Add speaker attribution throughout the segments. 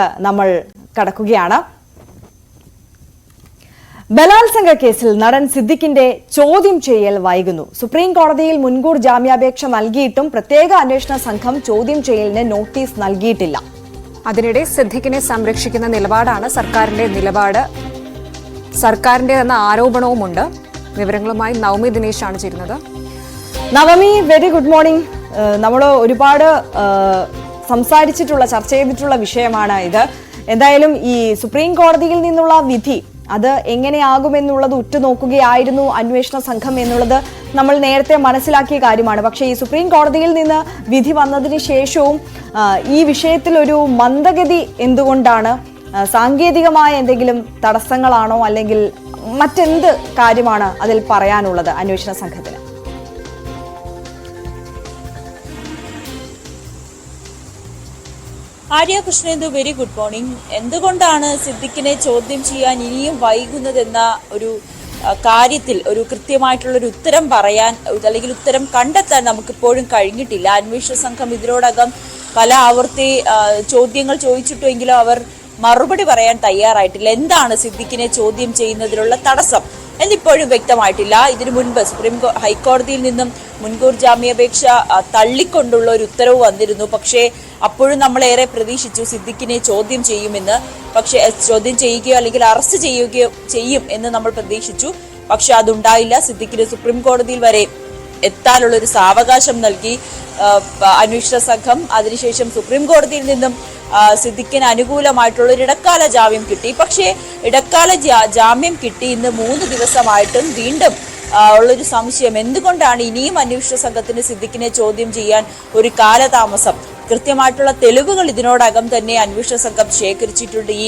Speaker 1: നമ്മൾ കടക്കുകയാണ്. ബലാത്സംഗ കേസിൽ നടൻ സിദ്ദിഖിന്റെ ചോദ്യം ചെയ്യൽ വൈകുന്നു. സുപ്രീം കോടതിയിൽ മുൻകൂർ ജാമ്യാപേക്ഷ നൽകിയിട്ടും പ്രത്യേക അന്വേഷണ സംഘം ചോദ്യം ചെയ്യലിന് നോട്ടീസ് നൽകിയിട്ടില്ല.
Speaker 2: അതിനിടെ സിദ്ദിഖിനെ സംരക്ഷിക്കുന്ന നിലപാടാണ് സർക്കാരിന്റെ നിലപാട്. സർക്കാരിന്റെ എന്ന ആരോപണവുമുണ്ട്. വിവരങ്ങളുമായി നവമി ദിനേശ് ആണ് ചേരുന്നത്.
Speaker 1: Navami very good morning. നമ്മൾ ഒരുപാട് സംസാരിച്ചിട്ടുള്ള ചർച്ച ചെയ്തിട്ടുള്ള വിഷയമാണ് ഇത്. എന്തായാലും ഈ സുപ്രീം കോടതിയിൽ നിന്നുള്ള വിധി അത് എങ്ങനെയാകുമെന്നുള്ളത് ഉറ്റുനോക്കുകയായിരുന്നു അന്വേഷണ സംഘം എന്നുള്ളത് നമ്മൾ നേരത്തെ മനസ്സിലാക്കിയ കാര്യമാണ്. പക്ഷേ ഈ സുപ്രീം കോടതിയിൽ നിന്ന് വിധി വന്നതിന് ശേഷവും ഈ വിഷയത്തിൽ ഒരു മന്ദഗതി എന്തുകൊണ്ടാണ്? സാങ്കേതികമായ എന്തെങ്കിലും തടസ്സങ്ങളാണോ? അല്ലെങ്കിൽ മറ്റെന്ത് കാര്യമാണ് അതിൽ പറയാനുള്ളത് അന്വേഷണ സംഘത്തിന്?
Speaker 3: Arya Krishnendu very good morning. എന്തുകൊണ്ടാണ് സിദ്ദിഖിനെ ചോദ്യം ചെയ്യാൻ ഇനിയും വൈകുന്നതെന്ന ഒരു കാര്യത്തിൽ ഒരു കൃത്യമായിട്ടുള്ള ഒരു ഉത്തരം പറയാൻ അല്ലെങ്കിൽ ഉത്തരം കണ്ടെത്താൻ നമുക്കിപ്പോഴും കഴിഞ്ഞിട്ടില്ല. അന്വേഷണ സംഘം ഇതിനോടകം പല ആവർത്തി ചോദ്യങ്ങൾ ചോദിച്ചിട്ടുമെങ്കിലും അവർ മറുപടി പറയാൻ തയ്യാറായിട്ടില്ല. എന്താണ് സിദ്ദിഖിനെ ചോദ്യം ചെയ്യുന്നതിനുള്ള തടസ്സം? എന്നിപ്പോഴും വ്യക്തമായിട്ടില്ല. ഇതിനു മുൻപ് സുപ്രീം ഹൈക്കോടതിയിൽ നിന്നും മുൻകൂർ ജാമ്യാപേക്ഷ തള്ളിക്കൊണ്ടുള്ള ഒരു ഉത്തരവ് വന്നിരുന്നു. പക്ഷേ അപ്പോഴും നമ്മൾ ഏറെ പ്രതീക്ഷിച്ചു സിദ്ദിഖിനെ ചോദ്യം ചെയ്യുമെന്ന്. പക്ഷേ ചോദ്യം ചെയ്യുകയോ അല്ലെങ്കിൽ അറസ്റ്റ് ചെയ്യുകയോ ചെയ്യും എന്ന് നമ്മൾ പ്രതീക്ഷിച്ചു. പക്ഷെ അതുണ്ടായില്ല. സിദ്ദിഖിന് സുപ്രീം കോടതിയിൽ വരെ എത്താനുള്ള ഒരു സാവകാശം നൽകി. അന്വേഷണ സംഘം അതിനുശേഷം സുപ്രീം കോടതിയിൽ നിന്നും സിദ്ദിഖിന് അനുകൂലമായിട്ടുള്ള ഒരു ഇടക്കാല ജാമ്യം കിട്ടി. പക്ഷേ ഇടക്കാല ജാമ്യം കിട്ടി. ഇന്ന് മൂന്ന് ദിവസമായിട്ടും വീണ്ടും ഉള്ളൊരു സംശയം. എന്തുകൊണ്ടാണ് ഇനിയും അന്വേഷണ സംഘത്തിന് സിദ്ദിഖിനെ ചോദ്യം ചെയ്യാൻ ഒരു കാലതാമസം? കൃത്യമായിട്ടുള്ള തെളിവുകൾ ഇതിനോടകം തന്നെ അന്വേഷണ സംഘം ശേഖരിച്ചിട്ടുണ്ട്. ഈ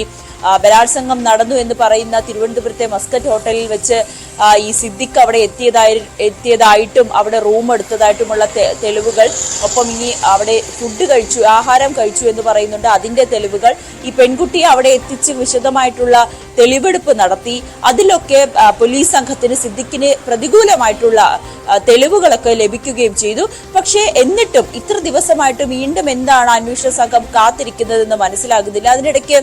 Speaker 3: ബലാത്സംഗം നടന്നു എന്ന് പറയുന്ന തിരുവനന്തപുരത്തെ മസ്കറ്റ് ഹോട്ടലിൽ വെച്ച് ഈ സിദ്ദിഖ് അവിടെ എത്തിയതായി എത്തിയതായിട്ടും അവിടെ റൂം എടുത്തതായിട്ടുമുള്ള തെളിവുകൾ. ഒപ്പം ഇനി അവിടെ ഫുഡ് കഴിച്ചു ആഹാരം കഴിച്ചു എന്ന് പറയുന്നുണ്ട്. അതിന്റെ തെളിവുകൾ ഈ പെൺകുട്ടിയെ അവിടെ എത്തിച്ച് വിശദമായിട്ടുള്ള തെളിവെടുപ്പ് നടത്തി. അതിലൊക്കെ പോലീസ് സംഘത്തിന് സിദ്ദിഖിന് പ്രതികൂലമായിട്ടുള്ള തെളിവുകളൊക്കെ ലഭിക്കുകയും ചെയ്തു. പക്ഷേ എന്നിട്ടും ഇത്ര ദിവസമായിട്ടും വീണ്ടും എന്താണ് അന്വേഷണ സംഘം കാത്തിരിക്കുന്നതെന്ന് മനസ്സിലാകുന്നില്ല. അതിനിടയ്ക്ക്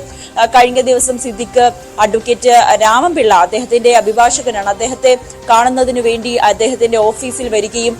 Speaker 3: കഴിഞ്ഞ ദിവസം സിദ്ദിഖ് അഡ്വക്കേറ്റ് രാമൻപിള്ള അദ്ദേഹത്തിന്റെ അഭിഭാഷകനാണ്. അദ്ദേഹത്തെ കാണുന്നതിനു വേണ്ടി അദ്ദേഹത്തിന്റെ ഓഫീസിൽ വരികയും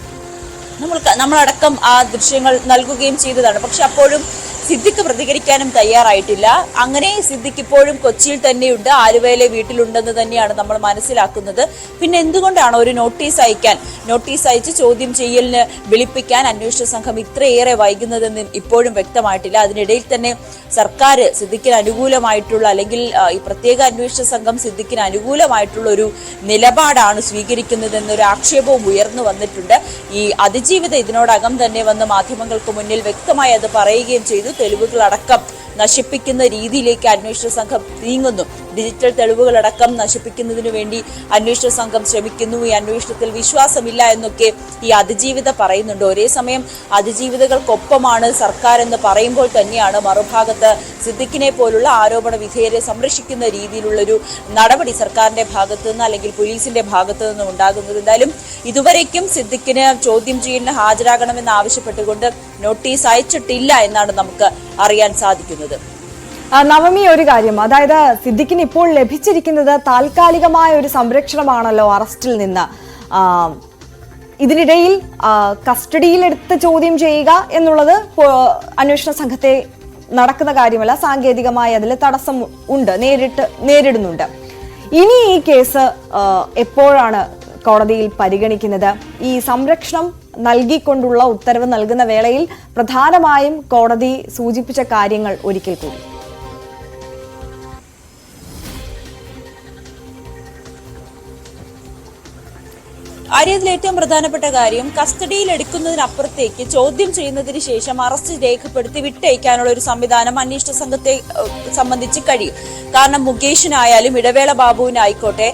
Speaker 3: നമ്മൾ നമ്മളടക്കം ആ ദൃശ്യങ്ങൾ നൽകുകയും ചെയ്തതാണ്. പക്ഷെ അപ്പോഴും സിദ്ദിഖ് പ്രതികരിക്കാനും തയ്യാറായിട്ടില്ല. അങ്ങനെ സിദ്ദിഖ് ഇപ്പോഴും കൊച്ചിയിൽ തന്നെയുണ്ട്. ആലുവയിലെ വീട്ടിലുണ്ടെന്ന് തന്നെയാണ് നമ്മൾ മനസ്സിലാക്കുന്നത്. പിന്നെ എന്തുകൊണ്ടാണ് ഒരു നോട്ടീസ് അയക്കാൻ നോട്ടീസ് അയച്ച് ചോദ്യം ചെയ്യലിന് വിളിപ്പിക്കാൻ അന്വേഷണ സംഘം ഇത്രയേറെ വൈകുന്നതെന്ന് ഇപ്പോഴും വ്യക്തമായിട്ടില്ല. അതിനിടയിൽ തന്നെ സർക്കാർ സിദ്ദിഖിന് അനുകൂലമായിട്ടുള്ള അല്ലെങ്കിൽ ഈ പ്രത്യേക അന്വേഷണ സംഘം സിദ്ദിഖിന് അനുകൂലമായിട്ടുള്ള ഒരു നിലപാടാണ് സ്വീകരിക്കുന്നതെന്നൊരു ആക്ഷേപവും ഉയർന്നു വന്നിട്ടുണ്ട്. ഈ അതിജീവിത ഇതിനോടകം തന്നെ വന്ന് മാധ്യമങ്ങൾക്ക് മുന്നിൽ വ്യക്തമായി അത് പറയുകയും ചെയ്തു. തെളിവുകളടക്കം നശിപ്പിക്കുന്ന രീതിയിലേക്ക് അന്വേഷണ സംഘം നീങ്ങുന്നു. ഡിജിറ്റൽ തെളിവുകളടക്കം നശിപ്പിക്കുന്നതിനു വേണ്ടി അന്വേഷണ സംഘം ശ്രമിക്കുന്നു. ഈ അന്വേഷണത്തിൽ വിശ്വാസമില്ല എന്നൊക്കെ ഈ അതിജീവിത പറയുന്നുണ്ട്. ഒരേ സമയം അതിജീവിതകൾക്കൊപ്പമാണ് സർക്കാർ എന്ന് പറയുമ്പോൾ തന്നെയാണ് മറുഭാഗത്ത് സിദ്ദിഖിനെ പോലുള്ള ആരോപണ വിധേയരെ സംരക്ഷിക്കുന്ന രീതിയിലുള്ളൊരു നടപടി സർക്കാരിന്റെ ഭാഗത്തു നിന്ന് അല്ലെങ്കിൽ പോലീസിന്റെ ഭാഗത്തു നിന്നും ഉണ്ടാകുന്നത്. എന്തായാലും ഇതുവരേക്കും സിദ്ദിഖിന് ചോദ്യം ചെയ്യലിന് ഹാജരാകണമെന്ന് ആവശ്യപ്പെട്ടുകൊണ്ട് നോട്ടീസ് അയച്ചിട്ടില്ല എന്നാണ് നമുക്ക് അറിയാൻ സാധിക്കുന്നത്.
Speaker 1: നവമി ഒരു കാര്യം. അതായത് സിദ്ദിഖിന് ഇപ്പോൾ ലഭിച്ചിരിക്കുന്നത് താൽക്കാലികമായ ഒരു സംരക്ഷണമാണല്ലോ അറസ്റ്റിൽ നിന്ന്. ഇതിനിടയിൽ കസ്റ്റഡിയിലെടുത്ത് ചോദ്യം ചെയ്യുക എന്നുള്ളത് അന്വേഷണ സംഘത്തെ നടക്കുന്ന കാര്യമല്ല. സാങ്കേതികമായി അതിൽ തടസ്സം ഉണ്ട് നേരിട്ട് നേരിടുന്നുണ്ട്. ഇനി ഈ കേസ് എപ്പോഴാണ് കോടതിയിൽ പരിഗണിക്കുന്നത്? ഈ സംരക്ഷണം നൽകിക്കൊണ്ടുള്ള ഉത്തരവ് നൽകുന്ന വേളയിൽ പ്രധാനമായും കോടതി സൂചിപ്പിച്ച കാര്യങ്ങൾ ഒരിക്കൽ കൂടി.
Speaker 3: ആര്യതിൽ ഏറ്റവും പ്രധാനപ്പെട്ട കാര്യം കസ്റ്റഡിയിൽ എടുക്കുന്നതിനപ്പുറത്തേക്ക് ചോദ്യം ചെയ്യുന്നതിന് ശേഷം അറസ്റ്റ് രേഖപ്പെടുത്തി വിട്ടയക്കാനുള്ള ഒരു സംവിധാനം അന്വേഷണ സംഘത്തെ സംബന്ധിച്ച് കഴിയും. കാരണം മുകേഷിനായാലും ഇടവേള ബാബുവിനായിക്കോട്ടെ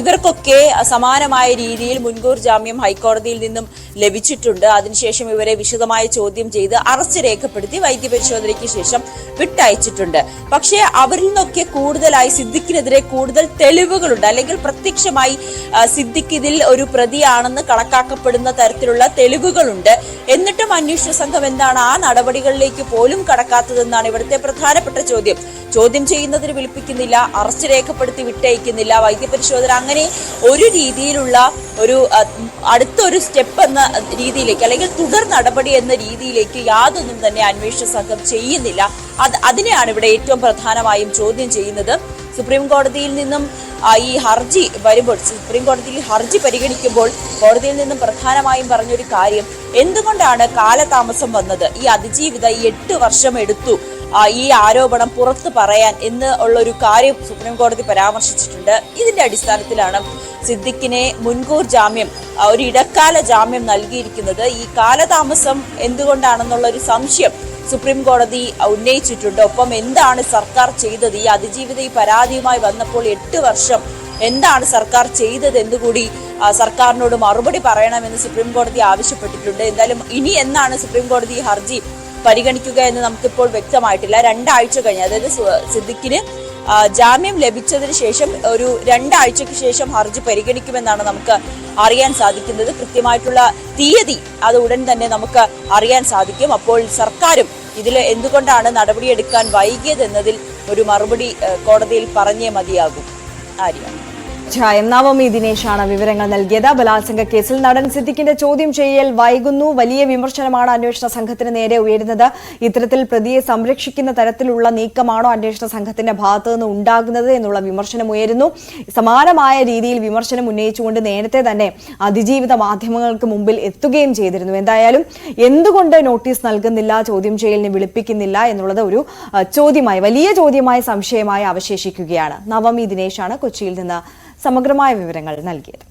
Speaker 3: ഇവർക്കൊക്കെ സമാനമായ രീതിയിൽ മുൻകൂർ ജാമ്യം ഹൈക്കോടതിയിൽ നിന്നും ലഭിച്ചിട്ടുണ്ട്. അതിനുശേഷം ഇവരെ വിശദമായ ചോദ്യം ചെയ്ത് അറസ്റ്റ് രേഖപ്പെടുത്തി വൈദ്യപരിശോധനയ്ക്ക് ശേഷം വിട്ടയച്ചിട്ടുണ്ട്. പക്ഷേ അവരിൽ നിന്നൊക്കെ കൂടുതലായി സിദ്ദിഖിനെതിരെ കൂടുതൽ തെളിവുകളുണ്ട്. അല്ലെങ്കിൽ പ്രത്യക്ഷമായി സിദ്ദിഖ് ഇതിൽ ഒരു പ്രതി പ്രതിയാണെന്ന് കണക്കാക്കപ്പെടുന്ന തരത്തിലുള്ള തെളിവുകളുണ്ട്. എന്നിട്ടും അന്വേഷണ സംഘം എന്താണ് ആ നടപടികളിലേക്ക് പോലും കടക്കാത്തതെന്നാണ് ഇവിടുത്തെ പ്രധാനപ്പെട്ട ചോദ്യം. ചോദ്യം ചെയ്യുന്നതിന് വിളിപ്പിക്കുന്നില്ല അറസ്റ്റ് രേഖപ്പെടുത്തി വിട്ടയക്കുന്നില്ല വൈദ്യപരിശോധന അങ്ങനെ ഒരു രീതിയിലുള്ള ഒരു അടുത്തൊരു സ്റ്റെപ്പ് എന്ന രീതിയിലേക്ക് അല്ലെങ്കിൽ തുടർ നടപടി എന്ന രീതിയിലേക്ക് യാതൊന്നും തന്നെ അന്വേഷണ സംഘം ചെയ്യുന്നില്ല. അത് അതിനെയാണ് ഇവിടെ ഏറ്റവും പ്രധാനമായും ചോദ്യം ചെയ്യുന്നത്. സുപ്രീം കോടതിയിൽ നിന്നും ഈ ഹർജി വരുമ്പോൾ സുപ്രീം കോടതിയിൽ ഹർജി പരിഗണിക്കുമ്പോൾ കോടതിയിൽ നിന്നും പ്രധാനമായും പറഞ്ഞൊരു കാര്യം എന്തുകൊണ്ടാണ് കാലതാമസം വന്നത്? ഈ അതിജീവിത എട്ട് വർഷം എടുത്തു ഈ ആരോപണം പുറത്തു പറയാൻ എന്ന് ഉള്ള ഒരു കാര്യം സുപ്രീം കോടതി പരാമർശിച്ചിട്ടുണ്ട്. ഇതിന്റെ അടിസ്ഥാനത്തിലാണ് സിദ്ദിഖിനെ മുൻകൂർ ജാമ്യം ഒരു ഇടക്കാല ജാമ്യം നൽകിയിരിക്കുന്നത്. ഈ കാലതാമസം എന്തുകൊണ്ടാണെന്നുള്ള ഒരു സംശയം സുപ്രീം കോടതി ഉന്നയിച്ചിട്ടുണ്ട്. ഒപ്പം എന്താണ് സർക്കാർ ചെയ്തത്? ഈ അതിജീവിത ഈ പരാതിയുമായി വന്നപ്പോൾ എട്ട് വർഷം എന്താണ് സർക്കാർ ചെയ്തത് എന്നുകൂടി സർക്കാരിനോട് മറുപടി പറയണമെന്ന് സുപ്രീം കോടതി ആവശ്യപ്പെട്ടിട്ടുണ്ട്. എന്തായാലും ഇനി എന്നാണ് സുപ്രീം കോടതി ഹർജി പരിഗണിക്കുക എന്ന് നമുക്കിപ്പോൾ വ്യക്തമായിട്ടില്ല. രണ്ടാഴ്ച കഴിഞ്ഞ് അതായത് സിദ്ദിഖിന് ജാമ്യം ലഭിച്ചതിന് ശേഷം ഒരു രണ്ടാഴ്ചയ്ക്ക് ശേഷം ഹർജി പരിഗണിക്കുമെന്നാണ് നമുക്ക് അറിയാൻ സാധിക്കുന്നത്. കൃത്യമായിട്ടുള്ള തീയതി അത് ഉടൻ തന്നെ നമുക്ക് അറിയാൻ സാധിക്കും. അപ്പോൾ സർക്കാരും ഇതിൽ എന്തുകൊണ്ടാണ് നടപടിയെടുക്കാൻ വൈകിയതെന്നതിൽ ഒരു മറുപടി കോടതിയിൽ പറഞ്ഞേ മതിയാകും. ആര്യ.
Speaker 1: അധ്യായം നവമി ദിനേശാണ് വിവരങ്ങൾ നൽകിയത്. ബലാത്സംഗ കേസിൽ നടൻ സിദ്ദിഖിന്റെ ചോദ്യം ചെയ്യൽ വൈകുന്നു. വലിയ വിമർശനമാണ് അന്വേഷണ സംഘത്തിന് നേരെ ഉയരുന്നത്. ഇത്തരത്തിൽ പ്രതിയെ സംരക്ഷിക്കുന്ന തരത്തിലുള്ള നീക്കമാണോ അന്വേഷണ സംഘത്തിന്റെ ഭാഗത്തു നിന്ന് ഉണ്ടാകുന്നത് എന്നുള്ള വിമർശനം ഉയരുന്നു. സമാനമായ രീതിയിൽ വിമർശനം ഉന്നയിച്ചുകൊണ്ട് നേരത്തെ തന്നെ അതിജീവിത മാധ്യമങ്ങൾക്ക് മുമ്പിൽ എത്തുകയും ചെയ്തിരുന്നു. എന്തായാലും എന്തുകൊണ്ട് നോട്ടീസ് നൽകുന്നില്ല ചോദ്യം ചെയ്യലിനെ വിളിപ്പിക്കുന്നില്ല എന്നുള്ളത് ഒരു ചോദ്യമായി വലിയ ചോദ്യമായ സംശയമായി അവശേഷിക്കുകയാണ്. നവമി ദിനേശാണ് കൊച്ചിയിൽ നിന്ന് സമഗ്രമായ വിവരങ്ങൾ നൽകിയത്